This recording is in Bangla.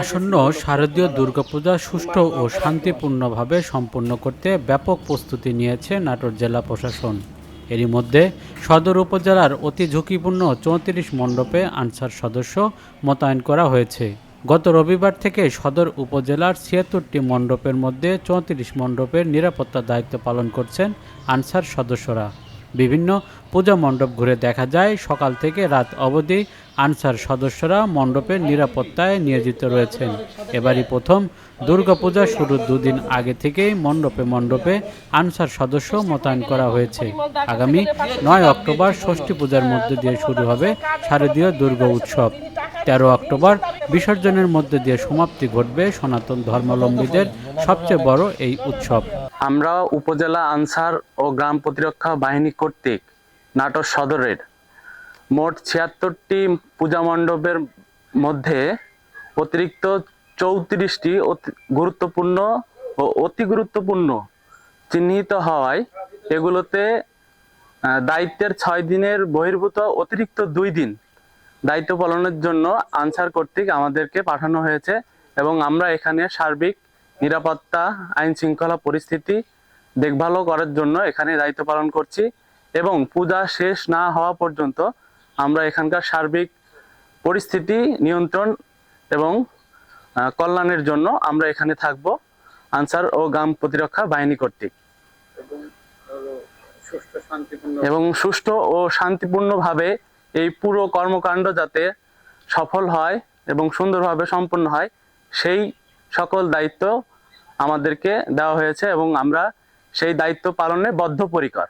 আসন্ন ছিল, শারদীয় দুর্গাপূজা সুষ্ঠু ও শান্তিপূর্ণভাবে সম্পন্ন করতে ব্যাপক প্রস্তুতি নিয়েছে নাটোর জেলা প্রশাসন। এরই মধ্যে সদর উপজেলার অতি ঝুঁকিপূর্ণ চৌত্রিশ মণ্ডপে আনসার সদস্য মোতায়েন করা হয়েছে। গত রবিবার থেকে সদর উপজেলার ছিয়াত্তরটি মণ্ডপের মধ্যে চৌত্রিশ মণ্ডপের নিরাপত্তা দায়িত্ব পালন করছেন আনসার সদস্যরা। বিভিন্ন পূজা মণ্ডপ ঘুরে দেখা যায়। সকাল থেকে রাত অবধি আনসার সদস্যরা মণ্ডপের নিরাপত্তায় নিয়োজিত রয়েছেন। এবারই প্রথম দুর্গাপূজা শুরুর দুদিন আগে থেকেই মণ্ডপে মণ্ডপে আনসার সদস্য মোতায়েন করা হয়েছে। আগামী নয় অক্টোবর ষষ্ঠী পূজার মধ্য দিয়ে শুরু হবে শারদীয় দুর্গা উৎসব। তেরো অক্টোবর বিসর্জনের মধ্যে দিয়ে সমাপ্তি ঘটবে সনাতন ধর্মাবলম্বীদের সবচেয়ে বড় এই উৎসব। আমরা উপজেলা আনসার ও গ্রাম প্রতিরক্ষা বাহিনী কর্তৃক নাটোর সদরের মোট ছিয়াত্তরটি পূজা মণ্ডপের মধ্যে অতিরিক্ত চৌত্রিশটি গুরুত্বপূর্ণ ও অতি গুরুত্বপূর্ণ চিহ্নিত হওয়ায় এগুলোতে দায়িত্বের ছয় দিনের বহির্ভূত অতিরিক্ত দুই দিন দায়িত্ব পালনের জন্য আনসার কর্তৃক আমাদেরকে পাঠানো হয়েছে এবং আমরা এখানে সার্বিক নিরাপত্তা, আইন শৃঙ্খলা পরিস্থিতি দেখভালও করার জন্য এখানে দায়িত্ব পালন করছি এবং পূজা শেষ না হওয়া পর্যন্ত আমরা এখানকার সার্বিক পরিস্থিতি নিয়ন্ত্রণ এবং কল্যাণের জন্য আমরা এখানে থাকব। আনসার ও গ্রাম প্রতিরক্ষা বাহিনী কর্তৃক। এবং সুষ্ঠু ও শান্তিপূর্ণভাবে এই পুরো কর্মকাণ্ড যাতে সফল হয় এবং সুন্দরভাবে সম্পন্ন হয়, সেই সকল দায়িত্ব আমাদেরকে দেওয়া হয়েছে এবং আমরা সেই দায়িত্ব পালনে বদ্ধপরিকর।